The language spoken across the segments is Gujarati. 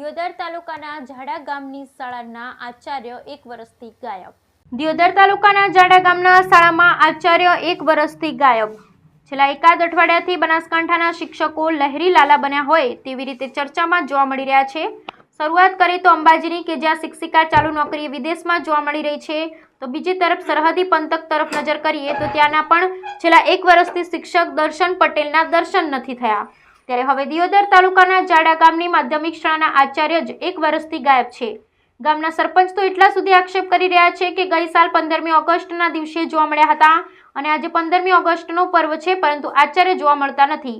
દિયોદર તાલુકાના ઝાડા ગામની શાળાના આચાર્ય એક વર્ષથી ગાયબ. દિયોદર તાલુકાના જાડા ગામના શાળામાં આચાર્ય એક વર્ષથી ગાયબ. છેલ્લા એકાદ અઠવાડિયાથી બનાસકાંઠાના શિક્ષકો લહેરી લાલા બન્યા હોય તેવી રીતે ચર્ચામાં જોવા મળી રહ્યા છે. શરૂઆત કરીએ તો અંબાજીની કે જ્યાં શિક્ષિકા ચાલુ નોકરીએ વિદેશમાં જોવા મળી રહી છે, તો બીજી તરફ સરહદી પંથક તરફ નજર કરીએ તો ત્યાંના પણ છેલ્લા એક વર્ષથી શિક્ષક દર્શન પટેલના દર્શન નથી થયા. ત્યારે હવે દિયોદર તાલુકાના જાડા ગામની માધ્યમિક શાળાના આચાર્ય જ એક વર્ષથી ગાયબ છે. ગામના સરપંચ તો એટલા સુધી આક્ષેપ કરી રહ્યા છે કે ગઈ સાલ પંદરમી ઓગસ્ટના દિવસે જોવા મળ્યા હતા અને આજે પંદરમી ઓગસ્ટનો પર્વ છે, પરંતુ આચાર્ય જોવા મળતા નથી.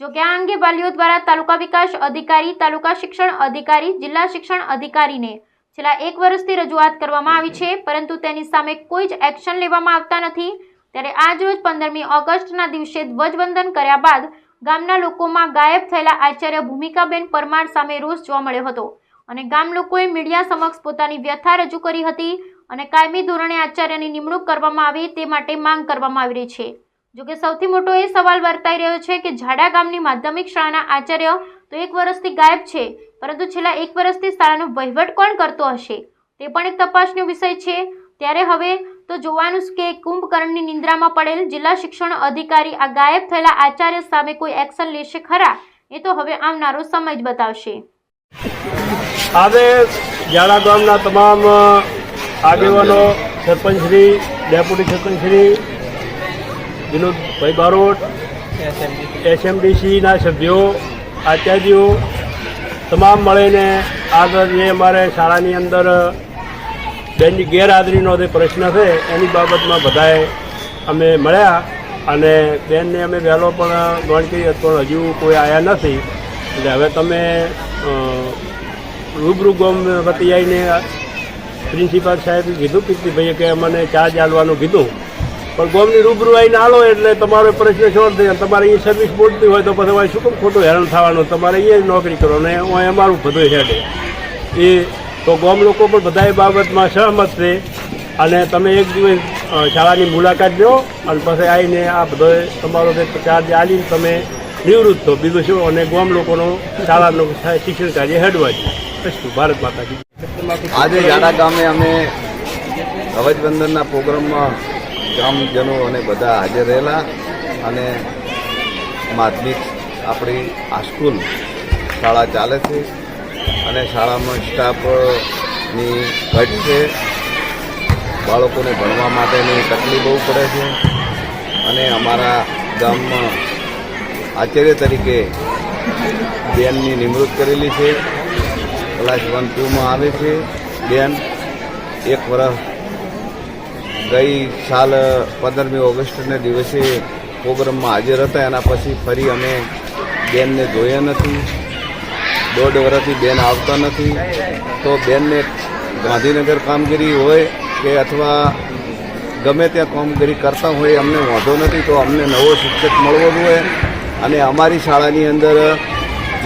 જો કે આ અંગે વાલીઓ દ્વારા તાલુકા વિકાસ અધિકારી, તાલુકા શિક્ષણ અધિકારી, જિલ્લા શિક્ષણ અધિકારીને છેલ્લા એક વર્ષથી રજૂઆત કરવામાં આવી છે, પરંતુ તેની સામે કોઈ જ એક્શન લેવામાં આવતા નથી. ત્યારે આજ રોજ પંદરમી ઓગસ્ટના દિવસે ધ્વજવંદન કર્યા બાદ ગામના લોકોમાં ગાયબ થયેલા આચાર્ય ભૂમિકાબેન પરમાર સામે રોષ જોવા મળ્યો હતો. અને ગામ લોકોએ મીડિયા સમક્ષ પોતાની વ્યથા રજૂ કરી હતી અને કાયમી ધોરણે આચાર્યની નિમણૂક કરવામાં આવે તે માટે માંગ કરવામાં આવી રહી છે. જોકે સૌથી મોટો એ સવાલ વર્તાઈ રહ્યો છે કે ઝાડા ગામની માધ્યમિક શાળાના આચાર્ય તો એક વર્ષથી ગાયબ છે, પરંતુ છેલ્લા એક વર્ષથી શાળાનો વહીવટ કોણ કરતો હશે? તે પણ એક તપાસનો વિષય છે. ત્યારે હવે તો જોવાનું કે કુંભકર્ણની નિંદ્રામાં પડેલ જિલ્લા શિક્ષણ અધિકારી આ ગાયબ થયેલા આચાર્ય સામે કોઈ એક્શન લેશે ખરા? એ તો હવે આવનારો સમય જ બતાવશે. આજે જાડા ગામના તમામ આગેવાનો સરપંચશ્રી ડેપ્યુટી સરપંચશ્રી વિનોદભાઈ બારોટ, એસએમડીસીના સભ્યો, આચાર્યો, તમામ મળીને આગળ જે અમારે શાળાની અંદર બેનની ગેરહાજરીનો જે પ્રશ્ન છે, એની બાબતમાં બધાએ અમે મળ્યા અને બેનને અમે વહેલો પણ ગણ કરી પણ હજુ કોઈ આવ્યા નથી. એટલે હવે તમે રૂબરૂ ગોમ વતી આવીને પ્રિન્સિપાલ સાહેબે કીધું, કીર્તિભાઈએ કે મને ચાર્જ આલવાનું કીધું. પણ ગોમની રૂબરૂ આવીને આલો એટલે તમારો પ્રશ્ન સોલ્વ થઈ તમારે એ સર્વિસ બોલતી હોય તો પછી હવે શું કેમ ખોટું હેરાન થવાનું? તમારે અહીંયા નોકરી કરો. ને હું અમારું બધું હેડે. એ તો ગોમ લોકો પણ બધા બાબતમાં સહમત છે. અને તમે એક દિવસ શાળાની મુલાકાત લો અને પછી આવીને આ બધો તમારો જે ચાર્જ આલીને તમે નિવૃત્ત થો. બીજું શું? અને ગોમ લોકોનો શાળાનો શિક્ષણ કાર્ય હેડવા અસ્તુ ભારત માતાજી. આજે યાડા ગામે અમે ધ્વજબંધનના પ્રોગ્રામમાં ગામજનો અને બધા હાજર રહેલા અને માધ્યમિક આપણી આ સ્કૂલ શાળા ચાલે છે. અને શાળામાં સ્ટાફની ઘટ છે. બાળકોને ભણવા માટેની તકલીફ બહુ પડે છે. અને અમારા ગામમાં આચાર્ય તરીકે બેનની નિમણૂક કરેલી છે. ક્લાસ વન ટુમાં આવે છે. બેન એક વર્ષ ગઈ સાલ પંદરમી ઓગસ્ટના દિવસે પ્રોગ્રામમાં હાજર હતા. એના પછી ફરી અમે બેનને જોયા નથી. દોઢ વર્ષથી બેન આવતા નથી. તો બેનને ગાંધીનગર કામગીરી હોય કે અથવા ગમે ત્યાં કામગીરી કરતા હોય, અમને વાંધો નથી. તો અમને નવો શિક્ષક મળવો જોઈએ. અને અમારી શાળાની અંદર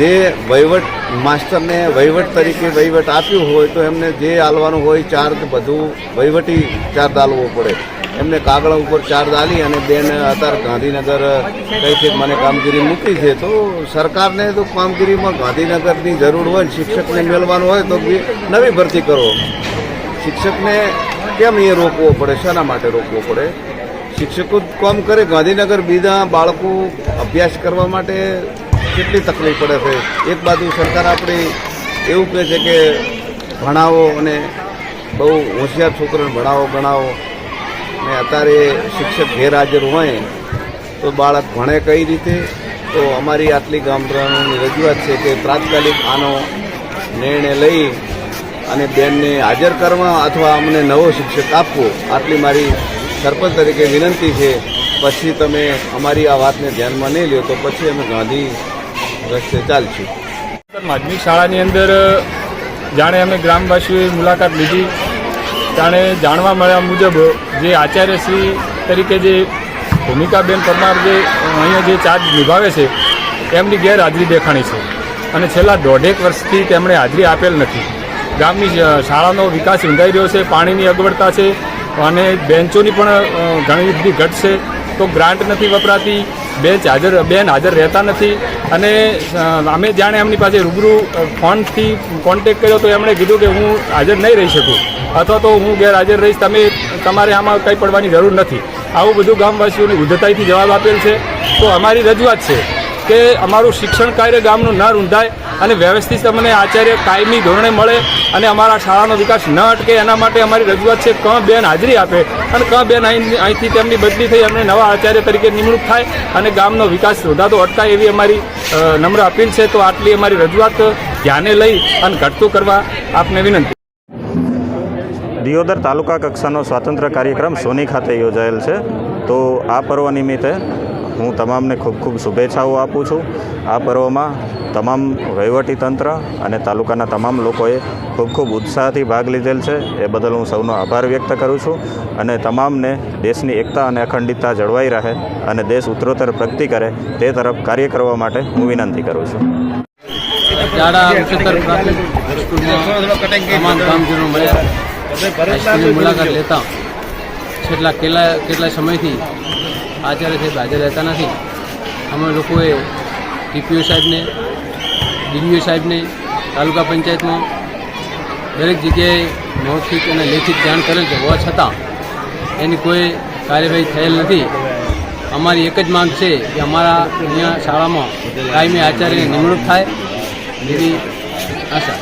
જે વહીવટ માસ્ટરને વહીવટ તરીકે વહીવટ આપ્યું હોય તો એમને જે આલવાનું હોય ચાર્જ બધું વહીવટી ચાર્જ આલવો પડે. એમને કાગળ ઉપર ચાર્જ આલી અને બેન અત્યારે ગાંધીનગર કઈથી મને કામગીરી મૂકી છે, તો સરકારને તો કામગીરીમાં ગાંધીનગરની જરૂર હોય શિક્ષકને મેળવાનું હોય તો બી નવી ભરતી કરો. શિક્ષકને કેમ એ રોકવો પડે? શાના માટે રોકવો પડે? શિક્ષકો જ કામ કરે. ગાંધીનગર બીજા બાળકો અભ્યાસ કરવા માટે કેટલી તકલીફ પડે છે? એક બાજુ સરકાર આપણી એવું કહે છે કે ભણાવો અને બહુ હોશિયાર છોકરાને ભણાવો, ગણાવો. ને અત્યારે શિક્ષક ગેરહાજર હોય તો બાળક ભણે કઈ રીતે? તો અમારી આટલી ગામડાઓની રજૂઆત છે કે તાત્કાલિક આનો નિર્ણય લઈ અને બેનને હાજર કરવા અથવા અમને નવો શિક્ષક આપવો આટલી મારી સરપંચ તરીકે વિનંતી છે. પછી તમે અમારી આ વાતને ધ્યાનમાં નહીં લ્યો તો પછી અમે ગાંધી રસ્તે ચાલશું. માધ્યમિક શાળાની અંદર જાણે અમે ગ્રામવાસીઓએ મુલાકાત લીધી. જાણે જાણવા મળ્યા મુજબ, જે આચાર્યશ્રી તરીકે જે ભૂમિકાબેન પરમાર જે અહીંયા જે ચાર્જ નિભાવે છે, એમની ગેરહાજરી દેખાણી છે. અને છેલ્લા દોઢેક વર્ષથી તેમણે હાજરી આપેલ નથી. ગામની શાળાનો વિકાસ રૂંધાઈ રહ્યો છે, પાણીની અગવડતા છે, અને બેન્ચોની પણ ઘણી બધી ઘટ છે. તો ગ્રાન્ટ નથી વપરાતી બેચ હાજર બેન હાજર રહેતા નથી. અને અમે જાણે એમની પાસે રૂબરૂ ફોનથી કોન્ટેક કર્યો તો એમણે કીધું કે હું હાજર નહીં રહી શકું. અથવા તો હું ગેરહાજર રહીશ. તમે, તમારે આમાં કંઈ પડવાની જરૂર નથી. આવું બધું ગામવાસીઓની ઉદ્ધતાઈથી જવાબ આપેલ છે. તો અમારી રજૂઆત છે કે અમારું શિક્ષણ કાર્ય ગામનું ન રૂંધાય અને વ્યવસ્થિત અમને આચાર્ય કાયમી ધોરણે મળે અને અમારા શાળાનો વિકાસ ન અટકે, એના માટે અમારી રજૂઆત છે ક બેન હાજરી આપે. અને ક બેન અહીં અહીંથી તેમની બદલી થઈ અમને નવા આચાર્ય તરીકે નિમણૂક થાય અને ગામનો વિકાસ રોધાતો અટકાય એવી અમારી નમ્ર અપીલ છે. તો આટલી અમારી રજૂઆત ધ્યાને લઈ અને ઘટતું કરવા આપને વિનંતી. દિયોદર તાલુકા કક્ષાનો સ્વાતંત્ર્ય કાર્યક્રમ સોની ખાતે યોજાયેલ છે. તો આ પર્વ નિમિત્તે હું તમામને ખૂબ ખૂબ શુભેચ્છાઓ આપું છું. આ પર્વમાં તમામ વહીવટીતંત્ર અને તાલુકાના તમામ લોકોએ ખૂબ ખૂબ ઉત્સાહથી ભાગ લીધેલ છે. એ બદલ હું સૌનો આભાર વ્યક્ત કરું છું અને તમામને દેશની એકતા અને અખંડિતતા જળવાઈ રહે અને દેશ ઉત્તરોત્તર પ્રગતિ કરે તે તરફ કાર્ય કરવા માટે હું વિનંતી કરું છું. કેટલા કેટલા સમયથી આચાર્ય સાહેબ હાજર રહેતા નથી. અમે લોકોએ ટીપીઓ સાહેબને, ડીડીઓ સાહેબને, તાલુકા પંચાયતમાં દરેક જગ્યાએ મૌખિક અને લેખિત જાણ કરેલ છે. હોવા છતાં એની કોઈ કાર્યવાહી થયેલ નથી. અમારી એક જ માંગ છે કે અમારા અહીંયા શાળામાં કાયમી આચાર્યની નિમણૂક થાય એવી આશા